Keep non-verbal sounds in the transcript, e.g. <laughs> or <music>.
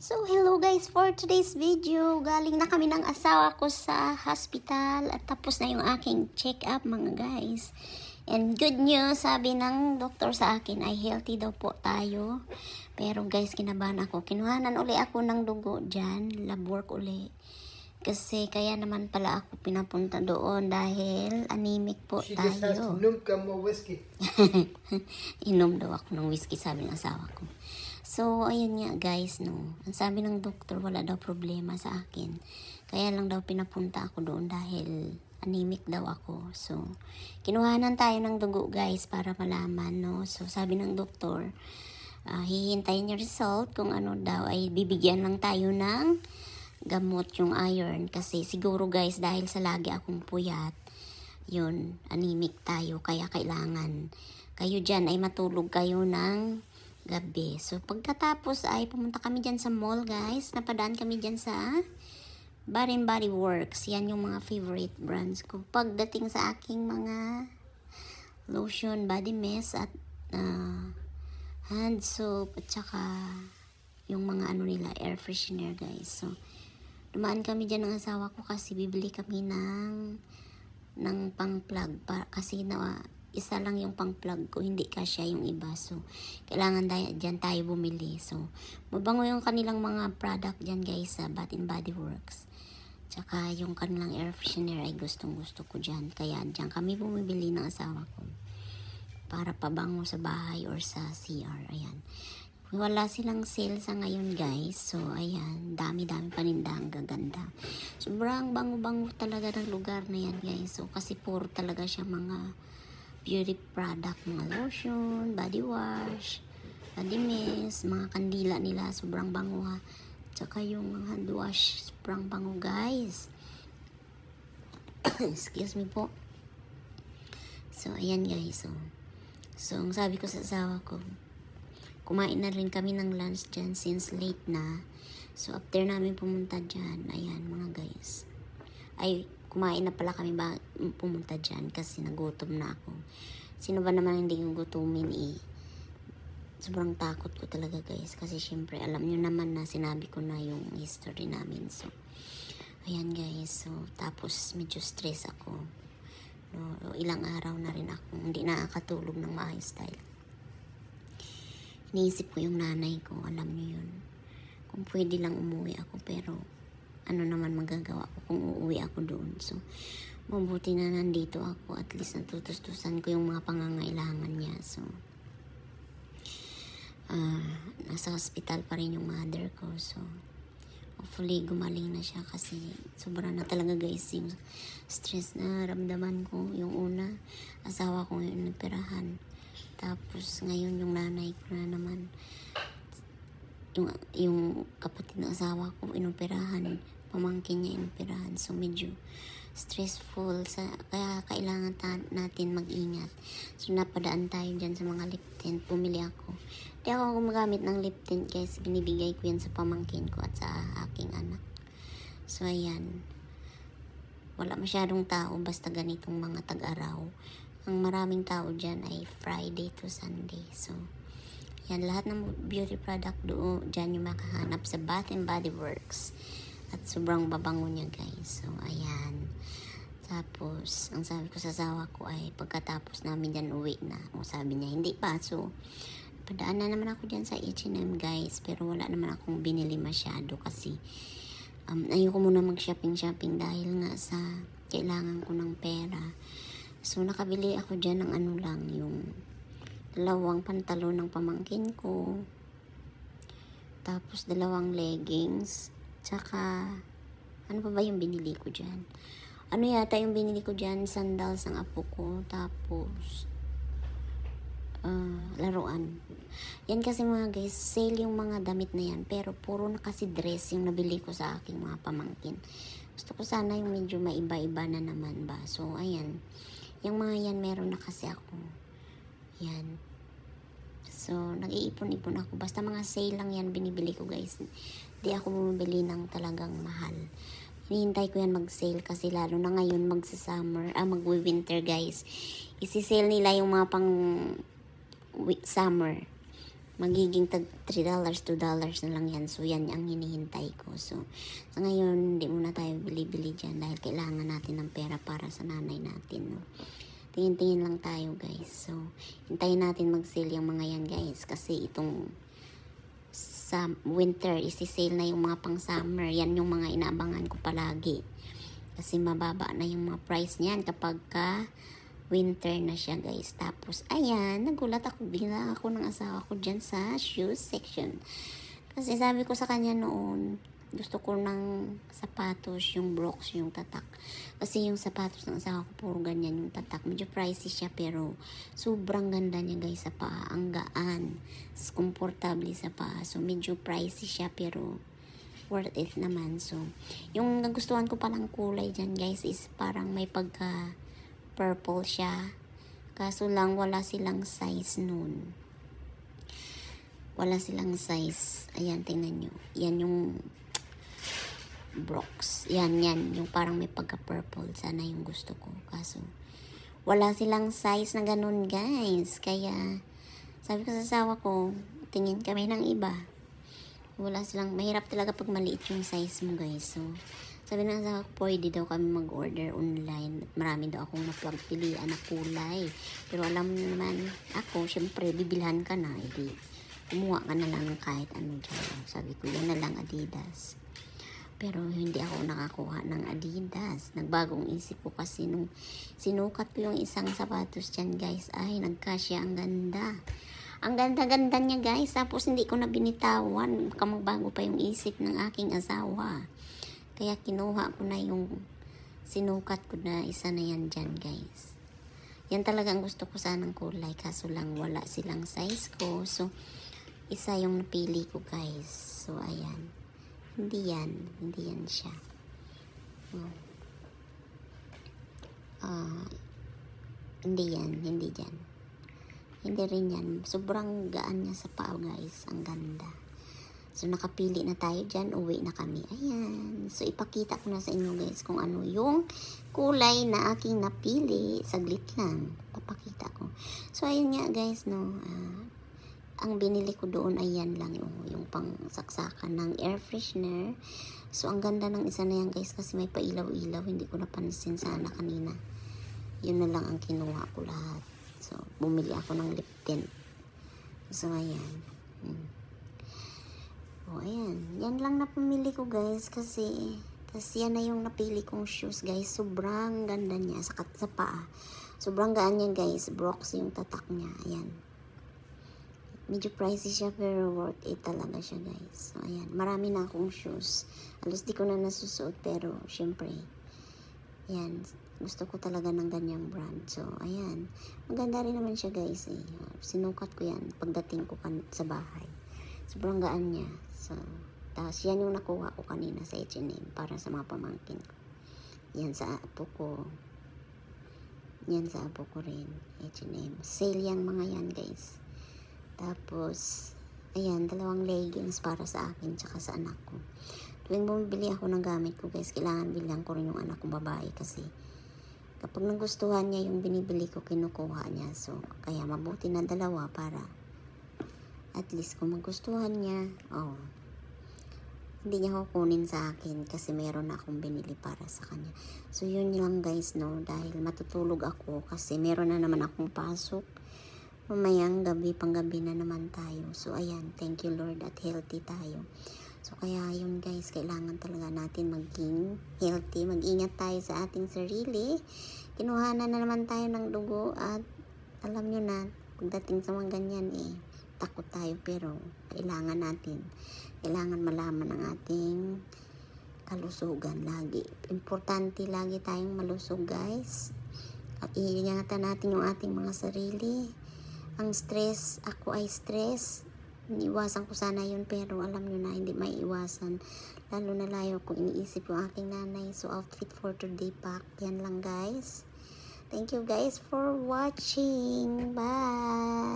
So, hello guys for today's video. Galing na kami ng asawa ko sa hospital at tapos na yung aking check-up mga guys. And good news, sabi ng doktor sa akin ay healthy daw po tayo. Pero guys, kinabahan ako. Kinuhanan uli ako ng dugo dyan, lab work uli. Kasi kaya naman pala ako pinapunta doon dahil anemic po She just has tayo. to numb more whiskey. <laughs> Inom daw ako ng whiskey, sabi ng asawa ko. So, ayun nga guys, no. Ang sabi ng doktor, wala daw problema sa akin. Kaya lang daw pinapunta ako doon dahil anemic daw ako. So, kinuhanan tayo ng dugo guys para malaman, no. So, sabi ng doktor, ah, hihintayin yung result kung ano daw ay bibigyan lang tayo ng gamot yung iron kasi siguro guys dahil sa lagi akong puyat yun, anemic tayo, kaya kailangan kayo dyan ay matulog kayo ng gabi. So, pagkatapos ay pumunta kami dyan sa mall, guys. Napadaan kami dyan sa Body and Body Works. Yan yung mga favorite brands ko. Pagdating sa aking mga lotion, body mist, at ah, hand soap, at saka yung mga ano nila, air freshener, guys. So, dumaan kami dyan ng asawa ko kasi bibili kami ng ng pang-plug pa, kasi na isa lang yung pang-plug ko, hindi kasya yung iba. So, kailangan dyan tayo bumili. So, mabango yung kanilang mga product dyan guys sa Bath and Body Works. Tsaka yung kanilang air freshener ay gustong gusto ko dyan. Kaya dyan kami bumibili ng asawa ko. Para pabango sa bahay or sa CR. Ayan. Wala silang sale sa ngayon guys. So, ayan. Dami-dami paninda. Ang gaganda. Sobrang bango-bango talaga ng lugar na yan guys. So, kasi puro talaga siya mga beauty product. Mga lotion, body wash, body mist, mga kandila nila. Sobrang bango ha. Tsaka yung hand wash. Sobrang bango guys. <coughs> Excuse me po. So, ayan guys. So, so ang sabi ko sa asawa ko, kumain na rin kami ng lunch dyan since late na. So, after namin pumunta dyan, ayan mga guys. Ay, kumain na pala kami ba pumunta dyan kasi nagutom na ako. Sino ba naman hindi yung gutumin eh? Sobrang takot ko talaga guys kasi syempre alam nyo naman na sinabi ko na yung history namin. So, ayan guys. So, tapos medyo stress ako. No, ilang araw na rin ako hindi nakakatulog ng maayos dahil Iniisip ko yung nanay ko, alam niyo yun. Kung pwede lang umuwi ako, pero ano naman magagawa ko kung uuwi ako doon. So, mabuti na nandito ako. At least natutustusan ko yung mga pangangailangan niya. So, ah nasa hospital pa rin yung mother ko. So, hopefully gumaling na siya kasi sobra na talaga guys yung stress na ramdaman ko. Yung una, asawa ko yung napirahan. Tapos ngayon yung nanay ko na naman yung, yung kapatid ng asawa ko inoperahan pamangkin niya inoperahan so medyo stressful. Sa kaya kailangan ta- natin mag-ingat. So napadaan tayo dyan sa mga lip tint. Pumili ako. Di ako gumagamit ng lip tint guys. Binibigay ko yan sa pamangkin ko at sa aking anak. So ayan. Wala masyadong tao basta ganitong mga tag-araw. Ang maraming tao dyan ay Friday to Sunday. So yan, lahat ng beauty product doon, dyan yung makahanap sa Bath and Body Works. At sobrang babango niya, guys. So, ayan. Tapos, ang sabi ko sa asawa ko ay pagkatapos namin dyan uwi na. O sabi niya, hindi pa. So, padaan na naman ako dyan sa H&M, guys. Pero wala naman akong binili masyado kasi um, ayoko muna mag-shopping-shopping dahil nga sa kailangan ko ng pera. So, nakabili ako dyan ng ano lang, yung dalawang pantalon ng pamangkin ko. Tapos dalawang leggings. Tsaka, ano pa ba yung binili ko dyan? Ano yata yung binili ko dyan? Sandals ng apo ko. Tapos, ah, laruan. Yan kasi mga guys, sale yung mga damit na yan. Pero puro na kasi dress yung nabili ko sa aking mga pamangkin. Gusto ko sana yung medyo maiba-iba na naman ba. So, ayan. Yung mga yan, meron na kasi ako. Yan. So, nag-iipon-ipon ako. Basta mga sale lang yan binibili ko guys. Di ako bumibili ng talagang mahal. Hinihintay ko yan mag-sale kasi lalo na ngayon magsa-summer, ah mag-winter guys. Isi-sale nila yung mga pang summer. magiging tag $3, $2 na lang yan. So, yan ang hinihintay ko. So, sa ngayon, hindi muna tayo bili-bili dyan dahil kailangan natin ng pera para sa nanay natin. No? Tingin-tingin lang tayo, guys. So, hintayin natin mag-sale yung mga yan, guys. Kasi itong sa winter, isi-sale na yung mga pang summer. Yan yung mga inaabangan ko palagi. Kasi mababa na yung mga price niyan kapag ka winter na siya guys. Tapos, ayan, nagulat ako. Bigla ako ng asawa ko dyan sa shoes section. Kasi sabi ko sa kanya noon, gusto ko ng sapatos, yung Brooks, yung tatak. Kasi yung sapatos ng asawa ko, puro ganyan yung tatak. Medyo pricey siya, pero sobrang ganda niya guys sa paa. Ang gaan. Komportable sa paa. So, medyo pricey siya, pero worth it naman. So, yung nagustuhan ko palang kulay dyan guys is parang may pagka purple siya. Kaso lang wala silang size noon. Wala silang size. Ayan, tingnan nyo. Yan yung Brooks. Yan, yan. Yung parang may pagka-purple. Sana yung gusto ko. Kaso, wala silang size na ganun, guys. Kaya, sabi ko sa asawa ko, tingin kami ng iba. Wala silang, mahirap talaga pag maliit yung size mo, guys. So, sabi ng asawa ko, pwede daw kami mag-order online. Marami daw akong napagpilian na kulay. Pero alam mo naman, ako, syempre, bibilhan ka na. Hindi, kumuha ka na lang ng kahit ano dyan. Sabi ko, yan na lang Adidas. Pero hindi ako nakakuha ng Adidas. Nagbagong isip ko kasi nung sinukat ko yung isang sapatos dyan guys, ay nagkasya ang ganda. Ang ganda-ganda niya guys, tapos hindi ko na binitawan. Baka magbago pa yung isip ng aking asawa. Kaya kinuha ko na yung sinukat ko na isa na yan dyan guys. Yan talaga ang gusto ko sanang kulay, kaso lang wala silang size ko. So, isa yung napili ko guys. So, ayan. Hindi yan. Hindi yan siya. Oh. Ah, hindi yan. Hindi yan. Hindi rin yan. Sobrang gaan niya sa paa, guys. Ang ganda. So, nakapili na tayo dyan. Uwi na kami. Ayan. So, ipakita ko na sa inyo, guys, kung ano yung kulay na aking napili. Saglit lang. Papakita ko. So, ayun nga, guys, no. Ah, ang binili ko doon ay yan lang yung, yung pang saksakan ng air freshener. So, ang ganda ng isa na yan guys kasi may pailaw-ilaw. Hindi ko napansin sana kanina. Yun na lang ang kinuha ko lahat. So, bumili ako ng lip tint. So, ayan. Hmm. O, ayan. Yan lang na pamili ko guys kasi kasi yan na yung napili kong shoes guys. Sobrang ganda niya sa, sa paa. Sobrang gaan niya guys. Brooks yung tatak niya. Ayan medyo pricey siya pero worth it talaga siya guys. So, ayan. Marami na akong shoes. Alos di ko na nasusuot pero syempre, ayan. Gusto ko talaga ng ganyang brand. So, ayan. Maganda rin naman siya guys eh. Sinukat ko yan pagdating ko sa bahay. Sobrang gaan niya. So, tapos yan yung nakuha ko kanina sa H&M para sa mga pamangkin ko. Yan sa apo ko. Yan sa apo ko rin. H&M. Sale yan mga yan guys. Tapos, ayan, dalawang leggings para sa akin tsaka sa anak ko. Tuwing bumibili ako ng gamit ko, guys, kailangan bilang ko rin yung anak kong babae kasi kapag nagustuhan niya yung binibili ko, kinukuha niya. So, kaya mabuti na dalawa para at least kung magustuhan niya, oh, hindi niya kukunin sa akin kasi meron na akong binili para sa kanya. So, yun lang guys, no, dahil matutulog ako kasi meron na naman akong pasok mamayang gabi, panggabi na naman tayo. So, ayan, thank you Lord at healthy tayo. So, kaya yun guys, kailangan talaga natin maging healthy. Mag-ingat tayo sa ating sarili. Kinuhanan na naman tayo ng dugo at alam nyo na, pagdating sa mga ganyan eh, takot tayo pero kailangan natin. Kailangan malaman ang ating kalusugan lagi. Importante lagi tayong malusog guys. At iingatan natin yung ating mga sarili ang stress, ako ay stress. Iniwasan ko sana yun pero alam nyo na hindi may iwasan. Lalo na layo kung iniisip yung aking nanay. So outfit for today pack. Yan lang guys. Thank you guys for watching. Bye!